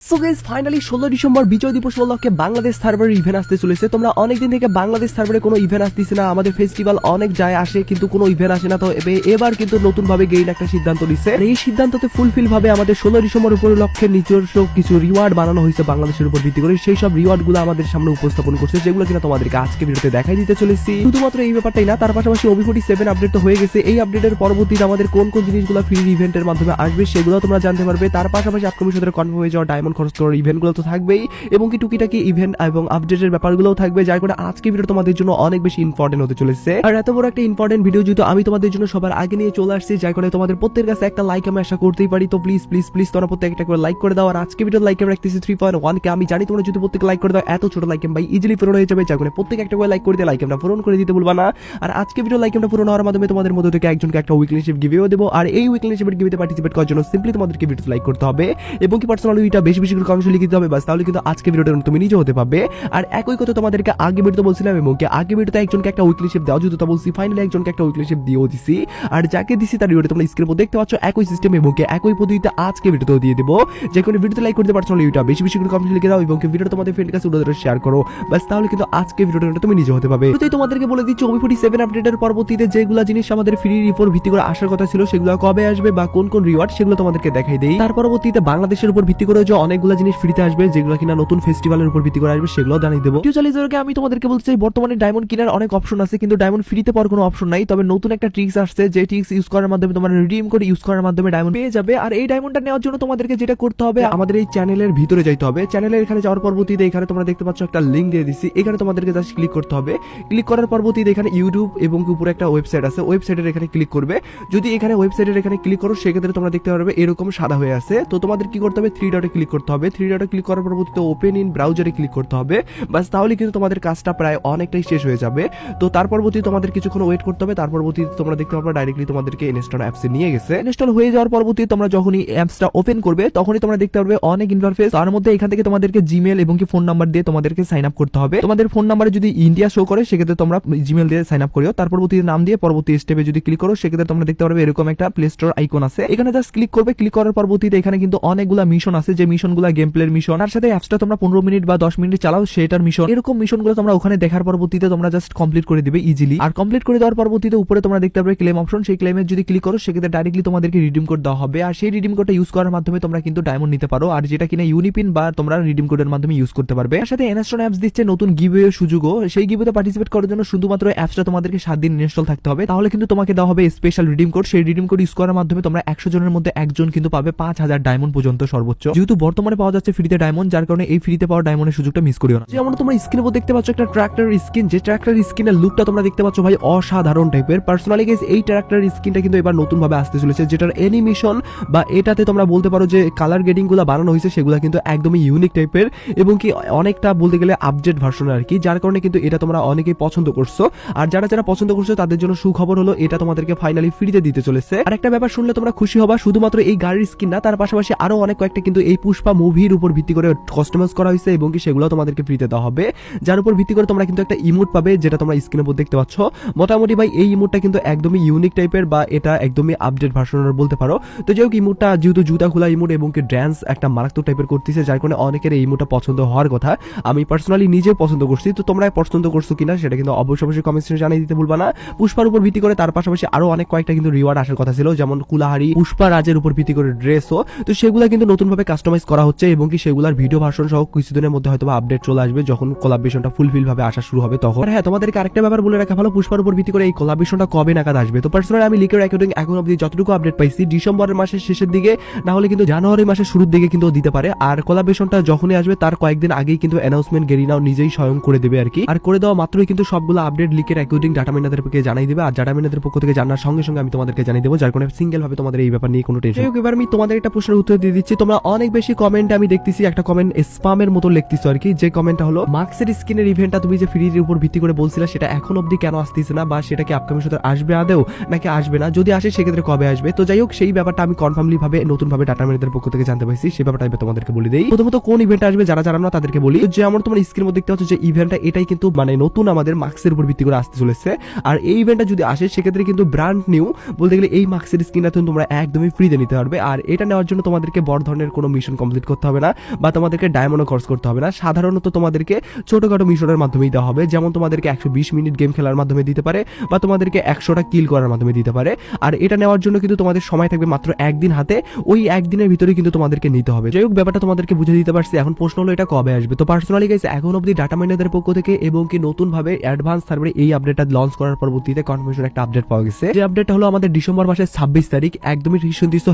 So guys finally ষোলো December বিজয় দিবস উপলক্ষে বাংলাদেশ সার্ভারের ইভেন্ট আসতে চলেছে। তোমরা অনেকদিন থেকে বাংলাদেশ সার্ভারে কোনো ইভেন্ট আসতেছে না। আমাদের ফেস্টিভ্যাল অনেক যায় আসে, কিন্তু কোনো ইভেন্ট আসে না। তো এবে- এবার কিন্তু নতুন ভাবে একটা সিদ্ধান্ত নিচ্ছে। এই সিদ্ধান্ততে ফুলফিল ভাবে আমাদের ষোলো ডিসেম্বর উপলক্ষে নিজস্ব কিছু রিওয়ার্ড বানানো হয়েছে বাংলাদেশের উপর ভিত্তি করে। সেই সব রিওয়ার্ডগুলো আমাদের সামনে উপস্থাপন করছে, যেগুলো কিনা তোমাদেরকে আজকে ভিডিওতে দেখাই দিতে চলেছি। শুধুমাত্র এই ব্যাপারটাই না, তার পাশাপাশি ওবিফোর্টি সেভেন আপডেট তো হয়ে গেছে। এই আপডেটের পরবর্তীতে আমাদের কোন কোন জিনিসগুলো ফ্রি ইভেন্টের মাধ্যমে আসবে সেগুলো তোমরা জানতে পারবে। তার পাশাপাশি আপকামিং সাথে কনফার্ম হয়ে যাওয়া ডায়মন্ড খরচ করার ইভেন্টগুলো তো থাকবেই, এবং কি টুকিটাকি ইভেন্ট এবং আপডেটের ব্যাপারগুলোও থাকবে, যার করে আজকে ভিডিও তোমাদের জন্য অনেক বেশি ইম্পর্টেন্ট হতে চলেছে। আর এত বড় একটা ইম্পর্টেন্ট ভিডিও যেহেতু আমি তোমাদের জন্য সবার আগে নিয়ে চলে আসছি, যার করে তোমাদের প্রত্যেকের কাছে একটা লাইক আমি আশা করতেই পারি। তো প্লিজ প্লিজ প্লিজ তোমরা প্রত্যেক একটা করে লাইক করে দাও। আর আজকে ভিডিও লাইক রাখতেছি থ্রি পয়েন্ট ওয়ান কে। আমি জানি তোমরা যদি প্রত্যেক লাইক করে দাও, এত ছোট লাইক ভাই ইজিলি পূরণ হয়ে যাবে, যার করে প্রত্যেক একটা করে লাইক করে দিয়ে লাইক আমরা পূরণ করে দিতে বলবা না। আর আজকে ভিডিও লাইক আমরা পূরণ হওয়ার মাধ্যমে তোমাদের মধ্যে থেকে একজনকে একটা উইকলি শিপ গিভেও দেবো। আর এই উইকলি শিপের গিভেতে পার্টিসিপেট করার জন্য সিম্পলি তোমাদেরকে ভিডিও লাইক করতে হবে। এবং কি পার্সোনাল বেশি বেশি বেশি করে কমেন্টে লিখে দিতে হবে, বাস তাহলে কিন্তু আজকে ভিডিওটা তুমি নিজে হতে পারবে। আর একই কথা তোমাদেরকে আগে ভিডিওতে বলছিলাম, এবং কি আগে ভিডিওতে একজনকে একটা উইকলি শিপ দেওয়া যেহেতু তা বলছি ফাইনালি একজনকে একটা উইকলি শিপ দিয়েও দিছি। আর যাকে দিছি তার ভিডিওটা তোমরা স্ক্রিনে দেখতে পাচ্ছ, একই সিস্টেম এবং কি একই পদ্ধতিতে আজকে ভিডিওতেও দিয়ে দেবো। যে কোনো ভিডিওতে লাইক করতে পারছ ইউটা বেশি বেশি করে কমেন্ট লিখে দাও, এবং কি ভিডিওটা তোমাদের ফ্রেন্ড কাছে উড়ে শেয়ার করো। বাস তাহলে কিন্তু আজকে ভিডিওটা তুমি নিজে হতে পারবে। শুরুতেই তোমাদেরকে বলে দিচ্ছি ওবি ফোর্টি সেভেন আপডেটের পরবর্তীতে যেগুলো জিনিস আমাদের ফ্রি রিপোর্ট ভিত্তি করে আসার কথা ছিল, সেগুলো কবে আসবে বা কোন কোন রিওয়ার্ড সেগুলো তোমাদেরকে দেখাই দেই। তার পরবর্তীতে বাংলাদেশের উপর ভিত্তি করে যে অনেকগুলো জিনিস ফ্রিতে আসবে, যেগুলো কিনা নতুন ফেস্টিভ্যালের উপর ভিত্তি করে আসবে সেগুলো জানিয়ে দেবো। ফিউচার আমি তোমাদেরকে বলতে চাই, বর্তমানে ডায়মন্ড কেনার অনেক অপশন আছে, কিন্তু ডায়মন্ড ফ্রিতে পাওয়ার কোনো অপশন নাই। তবে নতুন একটা ট্রিক্স আসছে, যে ট্রিক্স ইউজ করার মাধ্যমে তোমার রিডিম করে ইউজ করার মাধ্যমে ডায়মন্ড পেয়ে যাবে। আর এই ডায়মন্ডটা নেওয়ার জন্য তোমাদেরকে যেটা করতে হবে, আমাদের এই চ্যানেলের ভিতরে যাইতে হবে। চ্যানেলের এখানে যাওয়ার পরবর্তীতে এখানে তোমরা দেখতে পাচ্ছ একটা লিঙ্ক দিয়ে দিচ্ছি এখানে তোমাদেরকে জাস্ট ক্লিক করতে হবে। ক্লিক করার পরবর্তীতে এখানে ইউটিউব এবং উপরে একটা ওয়েবসাইট আছে। ওয়েবসাইটের এখানে ক্লিক করবে। যদি এখানে ওয়েবসাইটের এখানে ক্লিক করো, সেক্ষেত্রে তোমরা দেখতে পারবে এরকম সাদা হয়ে আছে। তো তোমাদের কি করতে হবে? থ্রি ডটে ক্লিক করতে হবে থ্রি ডটে ক্লিক করার পরবর্তীতে ওপেন ইন ব্রাউজারে ক্লিক করতে হবে। বাস তাহলে কিন্তু তোমাদের কাজটা প্রায় অনেকটাই শেষ হয়ে যাবে। তো তার পরবর্তী তোমাদের কিছুক্ষণ ওয়েট করতে হবে, তার পরবর্তীতে তোমরা দেখতে পাবে ডাইরেক্টলি তোমাদেরকে ইনস্টল অ্যাপসে নিয়ে গেছে। ইনস্টল হয়ে যাওয়ার পরবর্তী তোমরা যখনই অ্যাপসটা ওপেন করবে, তখনই তোমরা দেখতে পারবে অনেক ইন্টারফেস তার মধ্যে এখান থেকে তোমাদেরকে জিমেল এবং কি ফোন নাম্বার দিয়ে তোমাদেরকে সাইন আপ করতে হবে। তোমাদের ফোন নাম্বারে যদি ইন্ডিয়া শো করে, সেক্ষেত্রে তোমরা জিমেল দিয়ে সাইন আপ করিও। তার পরবর্তীতে নাম দিয়ে পরবর্তী স্টেপে যদি ক্লিক করো, সেক্ষেত্রে তোমরা দেখতে পারবে এরকম একটা প্লে স্টোর আইকন আছে। এখানে জাস্ট ক্লিক করবে ক্লিক করার পরবর্তীতে এখানে কিন্তু অনেকগুলা মিশন আছে। যে মিশনগুলো গেম প্লের মিশন তার সাথে অ্যাপসটা তোমরা পনেরো মিনিট বা দশ মিনিট চালাও, সেটার মিশন এরকম মিশনগুলো তোমরা ওখানে দেখার পরবর্তীতে তোমরা জাস্ট কমপ্লিট করে দিবে ইজিলি আর কমপ্লিট করে দেওয়ার পরবর্তীতে উপরে তোমরা দেখতে পাবে ক্লেম অপশন সেই ক্লেমের যদি ক্লিক করো, সেক্ষেত্রে ডাইরেক্টলি তোমাদেরকে রিডিম কোড দেওয়া হবে। আর সেই রিডিম কোডটা ইউজ করার মাধ্যমে তোমরা কিন্তু ডায়মন্ড নিতে পারো। আর যেটা কিনা ইউনিপিন বা তোমরা রিডিম কোডের মাধ্যমে ইউজ করতে পারবে। এর সাথে এনস্টন অ্যাপস দিচ্ছে নতুন গিভওয়ে সুযোগও। সেই গিভওয়েতে পার্টিসিপেট করার জন্য শুধুমাত্র অ্যাপসটা তোমাদেরকে সাত দিন ইনস্টল থাকতে হবে। তাহলে কিন্তু তোমাকে দেওয়া হবে স্পেশাল রিডিম কোড সেই রিডিম কোড ইউজ করার মাধ্যমে তোমরা একশো জনের মধ্যে একজন কিন্তু পাবে পাঁচ হাজার ডায়মন্ড পর্যন্ত সর্বোচ্চ। যেহেতু বর্তমানে পাওয়া যাচ্ছে ফ্রিতে ডায়মন্ড যার কারণে এই ফ্রিতে পাওয়া ডায়মন্ডের সুযোগটা মিস করিও না। যেমন তোমরা স্ক্রিনের উপর দেখতে পাচ্ছ একটা ট্রাক্টর স্কিন যে ট্রাক্টর স্কিনের লুকটা তোমরা দেখতে পাচ্ছ ভাই অসাধারণ টাইপের পার্সোনালি গেস এই ট্র্যাক্টর স্কিনটা কিন্তু এবার নতুন ভাবে আসতে চলেছে, যেটার অ্যানিমেশন বা এটাতে তোমরা বলতে পারো যে কালার গ্রেডিংগুলো বানানো হয়েছে, সেগুলো কিন্তু একদমই ইউনিক টাইপের এবং কি অনেকটা বলতে গেলে আপডেট ভার্সন আর কি, যার কারণে কিন্তু এটা তোমরা অনেকেই পছন্দ করছ। আর যারা যারা পছন্দ করছ, তাদের জন্য সুখবর হলো এটা তোমাদেরকে ফাইনালি ফ্রিতে দিতে চলেছে। আর একটা ব্যাপার শুনলে তোমরা খুশি হবা, শুধুমাত্র এই গাড়ির স্কিন না, তার পাশাপাশি আরও অনেক কয়েকটা কিন্তু এই পুষ্পা মুভির উপর ভিত্তি করে কাস্টমাইজ করা হয়েছে এবং কি সেগুলো তোমাদেরকে ফ্রিতে দেওয়া হবে। যার উপর ভিত্তি করে তোমরা কিন্তু একটা ইমোট পাবে যেটা তোমরা স্ক্রিনের উপর দেখতে পাচ্ছ। মোটামুটি ভাই, এই ইমোটটা কিন্তু একদমই ইউনিক টাইপের বা এটা একদমই আপডেট ভার্সনের বলতে পারো। তো যাই হোক ইমোটটা যেহেতু জুতা খোলা ইমোট এবং কি ড্যান্স একটা মারাত্মক টাইপের করতেছে, যার কারণে অনেকের এই ইমোটটা পছন্দ হওয়ার কথা। আমি পার্সোনালি নিজে পছন্দ করছি। তো তোমরা পছন্দ করছ কিনা সেটা কিন্তু অবশ্যই অবশ্যই কমেন্টে জানিয়ে দিতে ভুলবা না। পুষ্পার উপর ভিত্তি করে তার পাশাপাশি আরও অনেক কয়েকটা কিন্তু রিওয়ার্ড আসার কথা ছিল, যেমন কুলাহারি, পুষ্পা রাজের উপর ভিত্তি করে ড্রেসও তো সেগুলো কিন্তু নতুনভাবে কাস্টমাইজ করা হচ্ছে এবং কি সেগুলোর ভিডিও ভার্সন সহ কিছুদিনের মধ্যে হয়তো আপডেট চলে আসবে যখন কোলাবেশনটা ফুলফিল ভাবে আসা শুরু হবে তখন। হ্যাঁ তোমাদেরকে আরেকটা ব্যাপার বলে রাখা ভালো, পুষ্পার উপর ভিত্তি করে এই কোলাবেশনটা কবে নাগাদ আসবে? তো পার্সোনালি আমি লিকের অ্যাকাউন্টিং এখন অব্দি যতটুকু আপডেট পাইছি, ডিসেম্বরের মাসের শেষের দিকে, না হলে কিন্তু জানুয়ারি মাসের শুরুর দিকে কিন্তু দিতে পারে। আর কোলাবেশনটা যখনই আসবে, তার কয়েকদিন আগেই কিন্তু অ্যানাউন্সমেন্ট গেরিনাও নিজেই স্বয়ং করে দেবে আর কি। আর করে দেওয়া মাত্রই কিন্তু সবগুলো আপডেট লিকের মিনাদের পক্ষে জানাই দেবে। আর ডাটা মিনাদের পক্ষ থেকে জানার সঙ্গে সঙ্গে আমি তোমাদেরকে জানিয়ে দেবো, যার কারণে সিঙ্গেল ভাবে তোমাদের এই ব্যাপার নিয়ে কোনো টেনশন এবার আমি তোমাদের একটা প্রশ্নের উত্তর দিয়ে দিচ্ছি। তোমরা অনেক বেশি কমেন্ট আমি দেখতেছি, একটা কমেন্ট স্পামের মতো লিখতেছো আর কি। যে কমেন্টটা হলো মার্কসের স্কিনের ইভেন্টটা তুমি যে ফ্রির উপর ভিত্তি করে বলছিলে, সেটা এখন অবধি কেন আসতেছে না? বা সেটা কি আপকামিং সাথে আসবে আদেও নাকি আসবে না? যদি আসে, সেক্ষেত্রে কবে আসবে? তো যাই হোক, সেই ব্যাপারটা আমি কনফার্মলি ভাবে নতুন ভাবে ডাটা মিনাদের পক্ষ থেকে জানতে পারছি। সেই ব্যাপারটা আমি তোমাদেরকে বলে দিই। প্রথমত, কোন ইভেন্ট আসবে, যারা জানো না, তাদেরকে বলি। যে আমার তোমার স্ক্রিনের মধ্যে দেখতে পাচ্ছ যে ইভেন্টটা এটাই কিন্তু মানে নতুন আমাদের মার্কসের উপর ভিত্তি করে আসতে চলেছে। আর এই ইভেন্টটা যদি আসে, সেক্ষেত্রে কিন্তু ব্র্যান্ড নিউ বলতে গেলে এই মার্কসের স্ক্রিনটা তোমরা একদমই ফ্রিতে নিতে পারবে। আর এটা নেওয়ার জন্য তোমাদেরকে বড় ধরনের কোনো মিশন কমপ্লিট করতে হবে না বা তোমাদেরকে ডায়মন্ডও খরচ করতে হবে না। সাধারণত তোমাদেরকে ছোটখাটো মিশনের মাধ্যমেই দেওয়া হবে। যেমন তোমাদেরকে একশো বিশ মিনিট গেম খেলার মাধ্যমে দিতে পারে বা তোমাদেরকে একশোটা কিল করার মাধ্যমে দিতে পারে। আর এটা নেওয়ার জন্য কিন্তু তোমাদের সময় থাকবে মাত্র একদিন হাতে। ওই একদিনের ভিতরে কিন্তু তোমাদেরকে নিতে হবে। যাই হোক, ব্যাপারটা তোমাদেরকে বুঝে দিতে পারছি। এখন প্রশ্ন হলো, এটা কবে আসবে? তো পার্সোনালি গাইস এখন অবধি ডাটা মাইনারদের পক্ষ থেকে এবং কি নতুন ভাবে অ্যাডভান্স সার্ভারে এই আপডেটটা লঞ্চ করার পরবর্তীতে কনফার্মেশন একটা আপডেট পাওয়া গেছে। যে আপডেটটা হলো আমাদের ডিসেম্বর মাসের ছাব্বিশ তারিখ। একদমই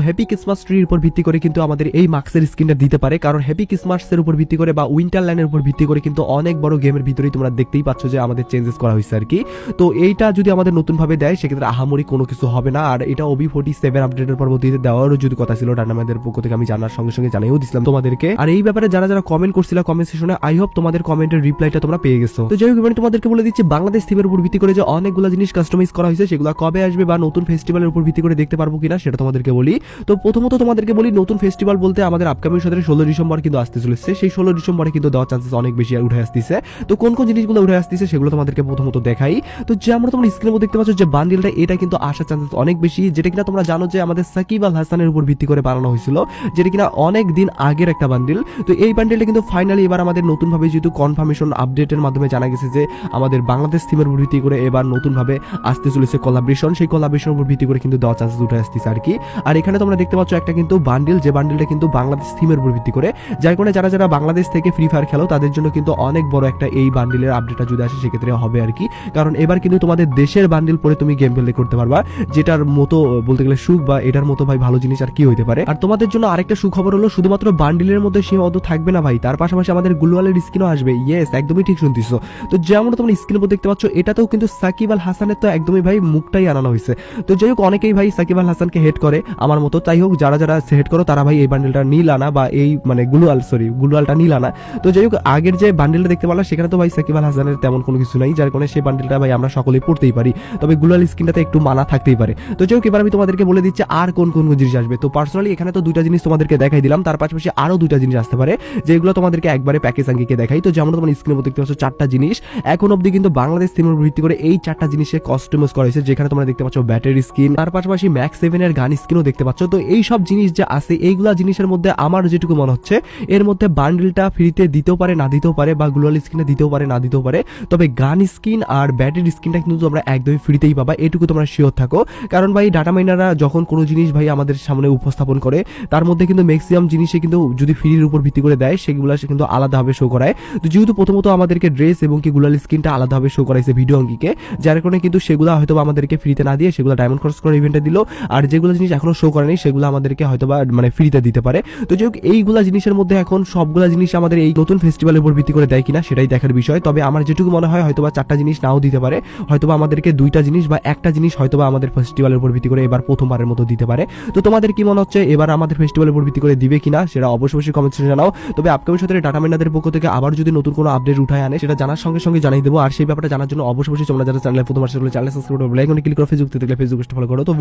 হ্যাপি ক্রিসমাস ট্রির উপর ভিত্তি করে কিন্তু আমাদের এই মার্কসের স্ক্রিনটা দিতে পারে, কারণ হ্যাপি ক্রিসমাসের উপর ভিত্তি করে বা উইন্টার ল্যান্ডের উপর ভিত্তি করে কিন্তু অনেক বড় গেমের ভিতরেই তোমরা দেখতেই পাচ্ছ যে আমাদের চেঞ্জেস করা হয়েছে আর কি। তো এইটা যদি আমাদের নতুন ভাবে দেয়, সেক্ষেত্রে আহামরি কোনো কিছু হবে না। আর এটা ওবি ফোর্টি সেভেন আপডেটের পরবর্তীতে দেওয়ারও যদি কথা ছিল ডানামাদের পক্ষ থেকে আমি জানার সঙ্গে সঙ্গে জানিয়েও দিছিলাম তোমাদেরকে। আর এই ব্যাপারে যারা যারা কমেন্ট করছিল কমেন্ট সেশনে আই হোপ তোমাদের কমেন্টের রিপ্লাইটা তোমরা পেয়ে গেছো। তো যাই হোক, এবার তোমাদেরকে বলে দিচ্ছি বাংলাদেশ থিমের উপর ভিত্তি করে যে অনেকগুলো জিনিস কাস্টমাইজ করা হয়েছে, সেগুলো কবে আসবে বা নতুন ফেস্টিভ্যালের উপর ভিত্তি করে দেখতে পারব কিনা, সেটা তোমাদেরকে বলি। তো প্রথমত তোমাদেরকে বলি, নতুন ফেস্টিভ্যাল বলতে আমাদের আপকামিং সতেরো ষোলো ডিসেম্বর কিন্তু আসতে চলেছে। সেই ষোলো ডিসেম্বরে কিন্তু দেওয়ার চান্সেস অনেক বেশি উঠে আসতেছে। তো কোন কোন জিনিসগুলো উঠে আসতেছে সেগুলো তোমাদেরকে প্রথমত দেখাই। তো যে আমরা তোমরা স্ক্রিনে দেখতে পাচ্ছ যে বান্ডিলটা এটা কিন্তু আসার চান্সেস অনেক বেশি, যেটা কিনা তোমরা জানো যে আমাদের সাকিব আল হাসানের উপর ভিত্তি করে বানানো হয়েছিল, যেটা কিনা অনেক দিন আগের একটা বান্ডিল তো এই বান্ডিলটা কিন্তু ফাইনালি এবার আমাদের নতুন ভাবে যেহেতু কনফার্মেশন আপডেটের মাধ্যমে জানা গেছে যে আমাদের বাংলাদেশ থিমের উপর ভিত্তি করে এবার নতুন ভাবে আসতে চলেছে কোলাবরেশন সেই কোলাবরেশনের উপর ভিত্তি করে কিন্তু দেওয়ার চান্সেস উঠে আসতেছে আর কি। আর এখানে তোমরা দেখতে পাচ্ছ একটা কিন্তু বান্ডিল যে বান্ডিলটা কিন্তু বাংলাদেশ থিমের উপর ভিত্তি করে। যার কারণে যারা যারা বাংলাদেশ থেকে ফ্রি ফায়ার খেলো, তাদের জন্য কিন্তু অনেক বড় একটা এই বান্ডিলের আপডেটটা যদি আসে, সেক্ষেত্রে হবে আর কি। কারণ এবার কিন্তু তোমাদের দেশের বান্ডিল পরে তুমি গেম প্লে করতে পারবা, যেটার মতো, বলতে গেলে সুখ বা এটার মতো ভাই ভালো জিনিস আর কি হইতে পারে। আর তোমাদের জন্য আরেকটা সুখবর হলো, শুধুমাত্র বান্ডিলের মধ্যে সীমাবদ্ধ থাকবে না ভাই। তার পাশাপাশি আমাদের গুলওয়ালের স্কিনও আসবে। ইয়েস একদমই ঠিক শুনতেছো। তো যেমন তোমরা স্ক্রিনের উপর দেখতে পাচ্ছ, এটাতেও কিন্তু সাকিব আল হাসানের তো একদমই ভাই মুখটাই আনানো হয়েছে। তো যাই হোক, অনেকেই ভাই সাকিব আল হাসানকে হেড করে, আমার মতো। তাই হোক, যারা যারা হেড করো, তারা ভাই এই বান্ডিলটা নীল আনা বা এই মানে গুলওয়াল সরি গুলওয়ালটা নীল আনা। তো যাই হোক, আগের যে বান্ডেলটা দেখতে পারলাম সেখানে তো ভাই সাকিব আল হাসানের তেমন কোনো কিছু নাই, যার কারণে সেই বান্ডেলটা ভাই আমরা সকলেই পড়তেই পারি। তবে গুলাল স্কিনটাতে একটু মানা থাকতেই পারে। তো যাই হোক, এবার আমি তোমাদেরকে বলে দিচ্ছি আর কোন কোন জিনিস আসবে। তো পার্সোনালি এখানে তো দুইটা জিনিস তোমাদেরকে দেখাই দিলাম, তার পাশাপাশি আরও দুইটা জিনিস আসতে পারে, যেগুলো তোমাদেরকে একবারে প্যাকেজ আঙ্গিকে দেখাই। তো যেমন তোমার স্ক্রিনের মধ্যে দেখতে পাচ্ছ চারটা জিনিস। এখন অব্দি কিন্তু বাংলাদেশ থিমের ভিত্তি করে এই চারটা জিনিসের কস্টিউমস করা হয়েছে, যেখানে তোমরা দেখতে পাচ্ছ ব্যাটারি স্কিন তার পাশাপাশি ম্যাক্স সেভেনের গান স্কিনও দেখতে পাচ্ছ। তো এই সব জিনিস যে আছে, এইগুলা জিনিসের মধ্যে আমার যেটুকু মনে হচ্ছে, এর মধ্যে বান্ডেলটা ফ্রিতে দিতেও পারে, না দিতেও পারে, বা গ্লোয়াল স্কিনে দিতেও পারে, না দিতেও পারে। তবে গান স্কিন আর ব্যাটারি স্কিনটা কিন্তু তোমরা একদমই ফ্রিতেই পাবা, এটুকু তোমরা শিওর থাকো। কারণ ভাই ডাটা মাইনাররা যখন কোনো জিনিস ভাই আমাদের সামনে উপস্থাপন করে, তার মধ্যে কিন্তু ম্যাক্সিমাম জিনিসে কিন্তু যদি ফ্রির উপর ভিত্তি করে দেয়, সেগুলো সে কিন্তু আলাদাভাবে শো করায়। তো যেহেতু প্রথমত আমাদেরকে ড্রেস এবং কি গুলাল স্কিনটা আলাদাভাবে শো করাইছে ভিডিও অঙ্গিকে যার কারণে কিন্তু সেগুলো হয়তো আমাদেরকে ফ্রিতে না দিয়ে সেগুলো ডায়মন্ড ক্রস করে ইভেন্টে দিল, আর যেগুলো জিনিস এখনও শো করেনি, সেগুলো আমাদেরকে হয়তো বা মানে ফ্রিতে দিতে পারে। তো যাই হোক এইগুলা জিনিসের মধ্যে এখন সবগুলা জিনিস আমাদের এই নতুন ফেস্টিভ্যালের উপর ভিত্তি করে দেয় কিনা সেটাই দেখার বিষয়। তবে আমার যেটুকু মনে হয় হয়তো বা চারটা জিনিস নাও দিতে পারে। হয়তো বা আমাদেরকে দুইটা জিনিস বা একটা জিনিস হয়তো বা আমাদের ফেস্টিভ্যালের উপর ভিত্তি করে এবার প্রথমবারের মতো দিতে পারে। তো তোমাদের কি মনে হচ্ছে, এবার আমাদের ফেস্টিভ্যালের উপর ভিত্তি করে দিবে কিনা সেটা অবশ্যই অবশ্যই কমেন্ট জানাও। তবে আপকামিং সাথে ডাটা মাইনাদের পক্ষ থেকে আবার যদি নতুন কোনো আপডেট উঠায় আনে, সেটা জানার সঙ্গে সঙ্গে জানিয়ে দেবো। আর সেই ব্যাপারটা জানার জন্য অবশ্যই অবশ্যই তোমরা যারা চ্যানেলে প্রথম আসলে চ্যানেল সাবস্ক্রাইব করে ক্লিক করে ফেসবুক থেকে ফেসবুক ফলো করো। তো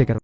টেকার